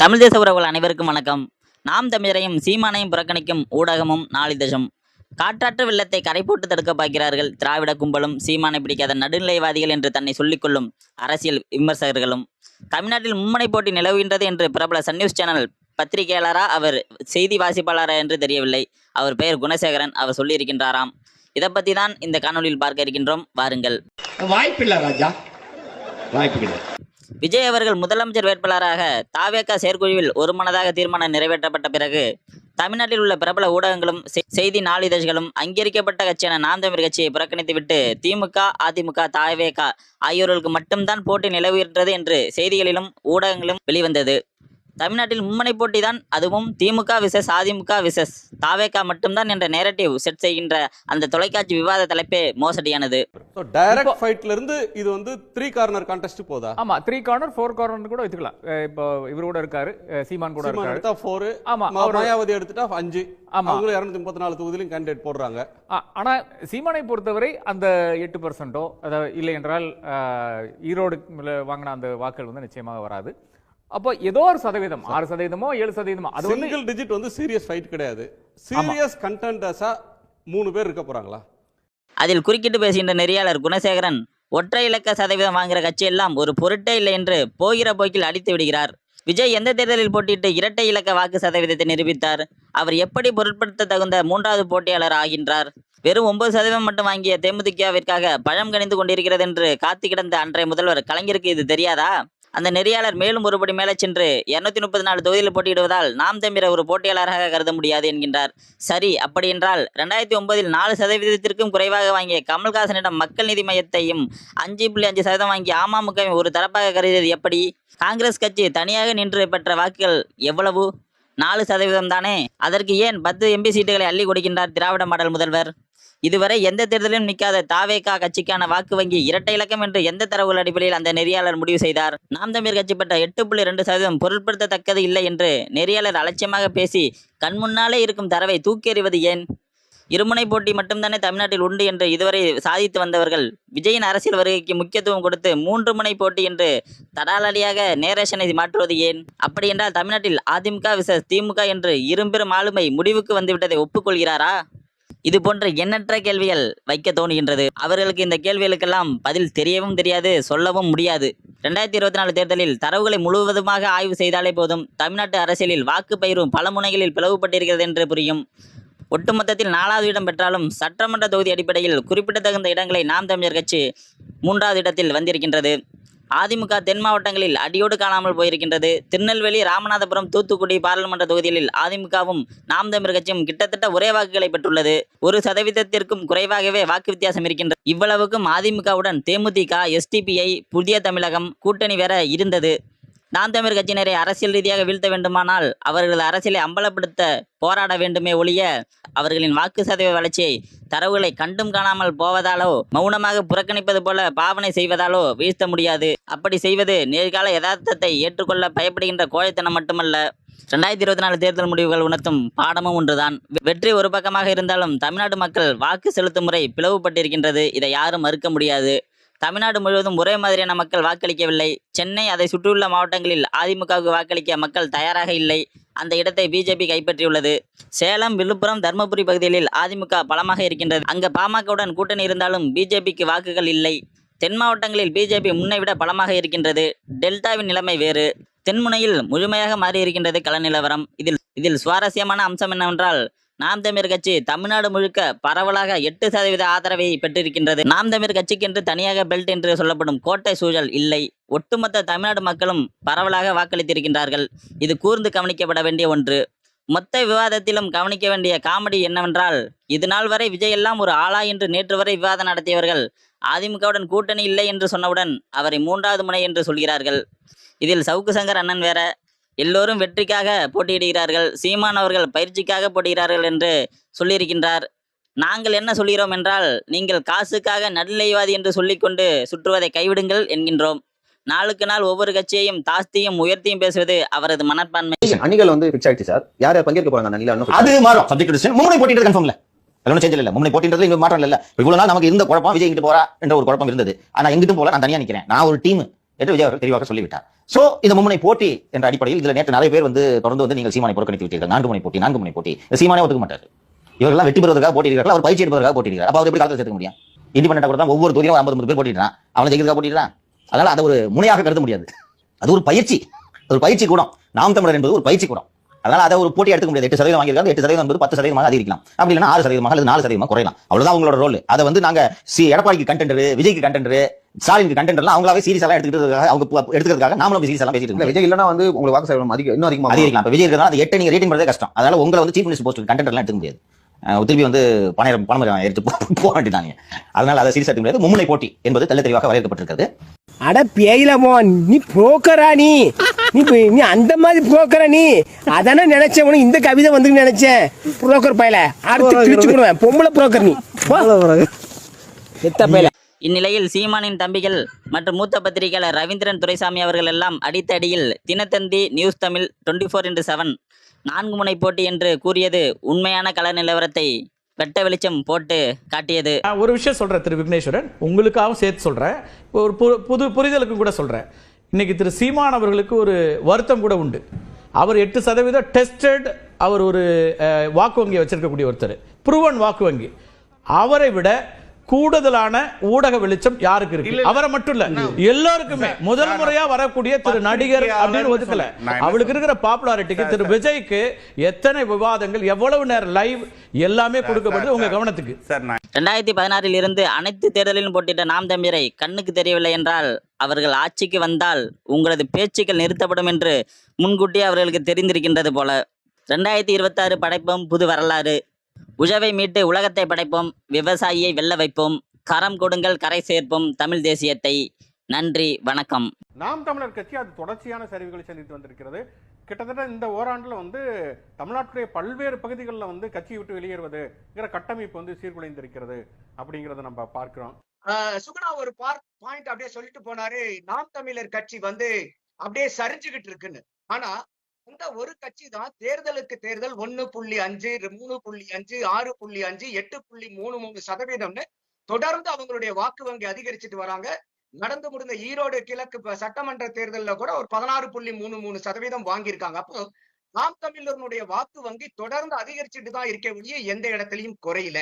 தமிழ் தேச உறவுகள் அனைவருக்கும் வணக்கம். நாம் தமிழரையும் சீமானையும் புறக்கணிக்கும் ஊடகமும் நாளிதழும் காற்றாற்று வெள்ளத்தை கரை போட்டு தடுக்க பார்க்கிறார்கள் திராவிட கும்பலும் சீமானை பிடிக்காத நடுநிலைவாதிகள் என்று தன்னை சொல்லிக்கொள்ளும் அரசியல் விமர்சகர்களும். தமிழ்நாட்டில் மும்முனை போட்டி நிலவுகின்றது என்று பிரபல சன் நியூஸ் சேனல் பத்திரிகையாளரா அவர் செய்தி வாசிப்பாளரா என்று தெரியவில்லை. அவர் பெயர் குணசேகரன் அவர் சொல்லியிருக்கின்றாராம். இதை பற்றி தான் இந்த காணொளியில் பார்க்க இருக்கின்றோம். வாருங்கள். வாய்ப்பில்லை ராஜா. வாய்ப்பு விஜய் அவர்கள் முதலமைச்சர் வேட்பாளராக தாவேகா செயற்குழுவில் ஒருமனதாக தீர்மானம் நிறைவேற்றப்பட்ட பிறகு தமிழ்நாட்டில் உள்ள பிரபல ஊடகங்களும் செய்தி நாளிதழ்களும் அங்கீகரிக்கப்பட்ட கட்சியான நாம் தமிழ் கட்சியை புறக்கணித்துவிட்டு திமுக அதிமுக தாவேகா ஆகியோர்களுக்கு மட்டும்தான் போட்டி நிலவுகின்றது என்று செய்திகளிலும் ஊடகங்களிலும் வெளிவந்தது. தமிழ்நாட்டில் மும்முனை போட்டி தான் அதுவும் திமுக விசஸ் அதிமுக விசஸ் தாவேகா மட்டும்தான் என்ற நேரட்டிவ் செட் செய்கின்ற அந்த தொலைக்காட்சி விவாத தலைப்பே மோசடியானது. டைரக்ட் ஃபைட்ல இருந்து இது வந்து த்ரீ கார்னர் கான்டெஸ்ட் போதா? ஆமா த்ரீ கார்னர் ஃபோர் கார்னர் கூட வச்சுக்கலாம் இப்போ இவர் கூட இருக்காரு சீமான் கூட இருக்காரு. எடுத்தா ஃபோர் ஆமா, மாயாவதி எடுத்துட்டா அஞ்சு. ஆமா. அவங்களும் இரநூத்தி முப்பத்தி நாலு தொகுதியிலும் கேண்டிடேட் போடுறாங்க. ஆனா சீமானை பொறுத்தவரை அந்த எட்டு பர்சன்ட்டோ அதாவது இல்லை என்றால் ஈரோடு வாங்கின அந்த வாக்குகள் வந்து நிச்சயமாக வராது. அப்போ ஏதோ ஒரு சதவீதம் ஆறு சதவீதமோ ஏழு சதவீதமோ அது வந்து சிங்கிள் டிஜிட் வந்து சீரியஸ் ஃபைட் கிடையாது. சீரியஸ் கண்டென்டஸா மூணு பேர் இருக்க போறாங்களா? அதில் குறுக்கிட்டு பேசுகின்ற நெறியாளர் குணசேகரன் ஒற்றை இலக்க சதவீதம் வாங்குகிற கட்சியெல்லாம் ஒரு பொருட்டே இல்லை என்று போகிற போக்கில் அடித்து விடுகிறார். விஜய் எந்த தேர்தலில் போட்டியிட்டு இரட்டை இலக்க வாக்கு சதவீதத்தை நிரூபித்தார்? அவர் எப்படி பொருட்படுத்த தகுந்த மூன்றாவது போட்டியாளர் ஆகின்றார்? வெறும் ஒன்பது சதவீதம் மட்டும் வாங்கிய தேமுதிகவிற்காக பழம் கணிந்து கொண்டிருக்கிறது என்று காத்து கிடந்த அன்றைய முதல்வர் கலைஞருக்கு இது தெரியாதா? அந்த நெறியாளர் மேலும் ஒருபடி மேலே சென்று இருநூத்தி முப்பத்தி நாலு தொகுதியில் போட்டியிடுவதால் நாம் தமிழர் ஒரு போட்டியாளராக கருத முடியாது என்கின்றார். சரி அப்படி என்றால் ரெண்டாயிரத்தி ஒன்பதில் நாலு சதவீதத்திற்கும் குறைவாக வாங்கிய கமல்ஹாசனிடம் மக்கள் நீதி மையத்தையும் அஞ்சு புள்ளி அஞ்சு சதவீதம் வாங்கிய அமமுகவை ஒரு தரப்பாக கருதியது எப்படி? காங்கிரஸ் கட்சி தனியாக நின்று பெற்ற வாக்குகள் எவ்வளவு? நாலு சதவீதம் தானே? அதற்கு ஏன் பத்து எம்பி சீட்டுகளை அள்ளி கொடுக்கின்றார் திராவிட மாடல் முதல்வர்? இதுவரை எந்த தேர்தலிலும் நிற்காத தாவேகா கட்சிக்கான வாக்கு வங்கி இரட்டை இலக்கம் என்று எந்த தரவுகள் அடிப்படையில் அந்த நெறியாளர் முடிவு செய்தார்? நாம் தமிழர் கட்சி பெற்ற எட்டு புள்ளி ரெண்டு சதவீதம் பொருட்படுத்தத்தக்கது இல்லை என்று நெறியாளர் அலட்சியமாக பேசி கண் முன்னாலே இருக்கும் தரவை தூக்கெறிவது ஏன்? இருமுனை போட்டி மட்டும்தானே தமிழ்நாட்டில் உண்டு என்று இதுவரை சாதித்து வந்தவர்கள் விஜயின் அரசியல் வருகைக்கு முக்கியத்துவம் கொடுத்து மூன்று முனை போட்டி என்று தடாலடியாக நேரேஷனை மாற்றுவது ஏன்? அப்படி என்றால் தமிழ்நாட்டில் அதிமுக விசஸ் திமுக என்று இரும்பெரும் ஆளுமை முடிவுக்கு வந்துவிட்டதை ஒப்புக்கொள்கிறாரா? இது போன்ற எண்ணற்ற கேள்விகள் வைக்க தோணுகின்றது. அவர்களுக்கு இந்த கேள்விகளுக்கெல்லாம் பதில் தெரியவும் தெரியாது சொல்லவும் முடியாது. ரெண்டாயிரத்தி இருபத்தி நாலு தேர்தலில் தரவுகளை முழுவதுமாக ஆய்வு செய்தாலே போதும். தமிழ்நாட்டு அரசியலில் வாக்கு பயிரும் பல முனைகளில் பிளவுபட்டிருக்கிறது என்று புரியும். ஒட்டுமொத்தத்தில் நாலாவது இடம் பெற்றாலும் சட்டமன்ற தொகுதி அடிப்படையில் குறிப்பிடத்தகுந்த இடங்களை நாம் தமிழர் கட்சி மூன்றாவது இடத்தில் வந்திருக்கின்றது. அதிமுக தென் மாவட்டங்களில் அடியோடு காணாமல் போயிருக்கின்றது. திருநெல்வேலி ராமநாதபுரம் தூத்துக்குடி பாராளுமன்ற தொகுதிகளில் அதிமுகவும் நாம் தமிழ் கட்சியும் கிட்டத்தட்ட ஒரே வாக்குகளை பெற்றுள்ளது. ஒரு சதவீதத்திற்கும் குறைவாகவே வாக்கு வித்தியாசம் இருக்கின்றது. இவ்வளவுக்கும் அதிமுகவுடன் தேமுதிக எஸ்டிபிஐ புதிய தமிழகம் கூட்டணி வேற இருந்தது. நாம் தமிழர் கட்சியினரை அரசியல் ரீதியாக வீழ்த்த வேண்டுமானால் அவர்களது அரசியலை அம்பலப்படுத்த போராட வேண்டுமே ஒழிய அவர்களின் வாக்கு சதவீத வளர்ச்சியை தரவுகளை கண்டும் காணாமல் போவதாலோ மௌனமாக புறக்கணிப்பது போல பாவனை செய்வதாலோ வீழ்த்த முடியாது. அப்படி செய்வது நேர்கால யதார்த்தத்தை ஏற்றுக்கொள்ள பயப்படுகின்ற கோழைத்தனம் மட்டுமல்ல ரெண்டாயிரத்தி இருபத்தி நாலு தேர்தல் முடிவுகள் உணர்த்தும் பாடமும் ஒன்றுதான். வெ- வெற்றி ஒரு பக்கமாக இருந்தாலும் தமிழ்நாடு மக்கள் வாக்கு செலுத்தும் முறை பிளவுபட்டிருக்கின்றது. இதை யாரும் மறுக்க முடியாது. தமிழ்நாடு முழுவதும் ஒரே மாதிரியான மக்கள் வாக்களிக்கவில்லை. சென்னை அதை சுற்றியுள்ள மாவட்டங்களில் அதிமுகவுக்கு வாக்களிக்க மக்கள் தயாராக இல்லை. அந்த இடத்தை பிஜேபி கைப்பற்றியுள்ளது. சேலம் விழுப்புரம் தருமபுரி பகுதிகளில் அதிமுக பலமாக இருக்கின்றது. அங்கு பாமகவுடன் கூட்டணி இருந்தாலும் பிஜேபிக்கு வாக்குகள் இல்லை. தென் மாவட்டங்களில் பிஜேபி முன்னை விட பலமாக இருக்கின்றது. டெல்டாவின் நிலைமை வேறு. தென்முனையில் முழுமையாக மாறி இருக்கின்றது கள நிலவரம். இதில் இதில் சுவாரஸ்யமான அம்சம் என்னவென்றால் நாம் தமிழர் கட்சி தமிழ்நாடு முழுக்க பரவலாக எட்டு சதவீத ஆதரவை பெற்றிருக்கின்றது. நாம் தமிழர் கட்சிக்கென்று தனியாக பெல்ட் என்று சொல்லப்படும் கோட்டை சூழல் இல்லை. ஒட்டுமொத்த தமிழ்நாடு மக்களும் பரவலாக வாக்களித்திருக்கின்றார்கள். இது கூர்ந்து கவனிக்கப்பட வேண்டிய ஒன்று. மொத்த விவாதத்திலும் கவனிக்க வேண்டிய காமெடி என்னவென்றால் இது நாள் வரை விஜய் எல்லாம் ஒரு ஆளா என்று நேற்று வரை விவாதம் நடத்தியவர்கள் அதிமுகவுடன் கூட்டணி இல்லை என்று சொன்னவுடன் அவரை மூன்றாவது முனை என்று சொல்கிறார்கள். இதில் சவுக்கு சங்கர் அண்ணன் வேற. எல்லோரும் வெற்றிக்காக போட்டியிடுகிறார்கள். சீமான் அவர்கள் பயிற்சிக்காக போட்டியிடுகிறார்கள் என்று சொல்லியிருக்கின்றார். நாங்கள் என்ன சொல்கிறோம் என்றால் நீங்கள் காசுக்காக நடுநிலைவாதி என்று சொல்லிக்கொண்டு சுற்றுவதை கைவிடுங்கள் என்கின்றோம். நாளுக்கு நாள் ஒவ்வொரு கட்சியையும் தாஸ்தியும் உயர்த்தியும் பேசுவது அவரது மனப்பான்மை. அணிகள் வந்து ஃபிக்ஸ் ஆயிடுச்சு சார். யார் யார் பங்கேற்க போறாங்க fix அது மாறும். சப்ஜெக்ட் டிசிஷன் மும்முனை போட்டின்றது கன்ஃபார்ம் இல்ல அதுல ஒன்றும் சேஞ்ச் இல்ல. மும்முனை போட்டின்றதுல இங்க மாற்றம் இல்ல. இவ்வளவு நாள் நமக்கு இருந்த குழப்பம் விஜய் இங்கிட்டு போறா என்ற ஒரு குழப்பம் இருந்தது. ஆனா எங்கிட்டும் போல நான் தனியா நிக்கிறேன். நான் ஒரு டீம் என்று விஜய் அவர்கள் தெளிவாக சொல்லிவிட்டார். சோ இந்த மும்முனை போட்டி என்ற அடிப்படையில் இதுல நேற்று நிறைய பேர் வந்து தொடர்ந்து வந்து நீங்கள் சீமானை புறக்கணித்து விட்டீர்கள். நான்கு முனை போட்டி நான்கு முனை போட்டி. சீமானே ஒத்துக்க மாட்டார். இவர்கள்லாம் வெற்றி பெறுவதற்காக போட்டியிருக்கார்கள் அவர் பயிற்சி எடுப்பதற்காக போட்டியிருக்கார் அப்ப அவர் எப்படி காலத்தில் சேர்க்க முடியும்? இண்டிபெண்டா கூட தான் ஒவ்வொரு தொகுதியும் ஐம்பது பேர் போட்டிடுறான் அவனை ஜெயிக்கிறதா போட்டிடுறான் அதனால அதை ஒரு முனையாக கருத முடியாது. அது ஒரு பயிற்சி. அது ஒரு பயிற்சி கூடம். நாம் தமிழர் என்பது ஒரு பயிற்சி கூடம். அதனால அதை ஒரு போட்டி எடுத்துக்க முடியாது. எட்டு சதவீதம் வாங்கியிருக்காங்க. எட்டு சதவீதம் என்பது பத்து சதவீதமாக அதிகரிக்கலாம் அப்படி இல்லைன்னா ஆறு சதவீதமாக அல்லது நாலு சதவீதமாக குறையலாம். அவ்வளவுதான் அவங்களோட ரோல் அதை வந்து நாங்க சி எடப்பாடிக்கு கண்டென்ட் விஜய்க்கு கண்டென்ட் ஸ்டாலினுக்கு கண்டென்ட் எல்லாம் அவங்களாவே சீரியஸ் எல்லாம் எடுத்துக்கிறதுக்காக அவங்க எடுத்துக்கிறதுக்காக நாமளும் சீரியஸ் எல்லாம் பேசிட்டு விஜய் இல்லனா வந்து உங்களுக்கு வாக்கு சதவீதம் அதிகம் இன்னும் அதிகமா அதிகரிக்கலாம். இப்ப விஜய் இருக்கிறதா அந்த எட்டை நீங்க ரேட்டிங் பண்றதே கஷ்டம். அதனால உங்களை வந்து சீஃப் மினிஸ்டர் போஸ்ட் கண்டென்ட் எல்லாம் எடுத்துக்க முடியாது. திருப்பி வந்து பணம் பணம் எடுத்து போக வேண்டியதாங்க அதனால அதை சீரியஸ் எடுக்க முடியாது. மும்முனை போட்டி என்பது தெள்ள தெளிவாக வரையறுக்கப்பட்டிருக்கிறது. அட பேயிலமோ நீ புரோக்கரா நீ? நீ நீ அந்த மாதிரி புரோக்கரா நீ? அதானே நினைச்சேன் உனக்கு இந்த கவிதை வந்து நினைச்சேன். புரோக்கர் பயல அடுத்து கிழிச்சு போடுவேன் பொம்பளை புரோக்கர் நீ. எத்த பயல. இந்நிலையில் சீமானின் தம்பிகள் மற்றும் மூத்த பத்திரிகையாளர் ரவீந்திரன் துரைசாமி அவர்கள் எல்லாம் அடித்த அடியில் Dinathanthi News Tamil twenty four into seven நான்கு முனை போட்டி என்று கூறியது உண்மையான கள நிலவரத்தை வெட்ட வெளிச்சம் போட்டு காட்டியது. நான் ஒரு விஷயம் சொல்றேன் திரு விக்னேஸ்வரன். உங்களுக்காகவும் சேர்த்து சொல்றேன். ஒரு புது புரிதலுக்கு கூட சொல்றேன். இன்னைக்கு திரு சீமான் அவர்களுக்கு ஒரு வருத்தம் கூட உண்டு. அவர் எட்டு சதவீதம் டெஸ்டட் அவர் ஒரு வாக்கு வங்கியை வச்சிருக்கக்கூடிய ஒருத்தர். ப்ரூவன் வாக்கு வங்கி. அவரை விட கூடுதலான ஊடக வெளிச்சம் யாருக்கு இருக்கு? அவரை மட்டும் இல்ல. எல்லாருக்குமே. முதல் முறையா வரக்கூடிய திரு நடிகர் அப்படின்னு ஒதுக்கல. அவளுக்கு இருக்கிற பாப்புலாரிட்டிக்கு திரு விஜய்க்கு எத்தனை விவாதங்கள் எவ்வளவு நேரம் லைவ் எல்லாமே கொடுக்கப்படுது உங்க கவனத்துக்கு. ரெண்டாயிரத்தி பதினாறில் இருந்து அனைத்து தேர்தலிலும் போட்டியிட்ட நாம் தம்பியரை கண்ணுக்கு தெரியவில்லை என்றால் அவர்கள் ஆட்சிக்கு வந்தால் உங்களது பேச்சுக்கள் நிறுத்தப்படும் என்று முன்கூட்டியே அவர்களுக்கு தெரிந்திருக்கின்றது போல. ரெண்டாயிரத்தி இருபத்தாறு படைப்போம் புது வரலாறு. உழவை மீட்டு உலகத்தை படைப்போம் விவசாயியை வெல்ல வைப்போம் கரம் கொடுங்கள் கரை சேர்ப்போம் தமிழ் தேசியத்தை. நன்றி வணக்கம். நாம் தமிழர் கட்சி அது தொடர்ச்சியான சரிவுகளை சந்தித்து வந்திருக்கிறது. கிட்டத்தட்ட இந்த ஓராண்டுல வந்து தமிழ்நாட்டுடைய பல்வேறு பகுதிகளில் வந்து கட்சியை விட்டு வெளியேறுவதுங்கிற கட்டமைப்பு வந்து சீர்குலைந்திருக்கிறது அப்படிங்கறத நம்ம பார்க்கிறோம். ஆஹ் சுகுணா ஒரு பாயிண்ட் அப்படியே சொல்லிட்டு போனாரு. நாம் தமிழர் கட்சி வந்து அப்படியே சரிஞ்சுகிட்டு இருக்குன்னு. ஆனா இந்த ஒரு கட்சி தான் தேர்தலுக்கு தேர்தல் ஒண்ணு புள்ளி அஞ்சு மூணு புள்ளி அஞ்சு ஆறு புள்ளி அஞ்சு எட்டு புள்ளி மூணு மூணு சதவீதம்னு தொடர்ந்து அவங்களுடைய வாக்கு வங்கி அதிகரிச்சுட்டு வராங்க. நடந்து முடிந்த ஈரோடு கிழக்கு சட்டமன்ற தேர்தல்ல கூட ஒரு பதினாறு புள்ளி மூணு மூணு சதவீதம் வாங்கியிருக்காங்க. அப்போ நாம் தமிழர்களுடைய வாக்கு வங்கி தொடர்ந்து அதிகரிச்சுட்டு தான் இருக்க ஒழிய எந்த இடத்துலயும் குறையில.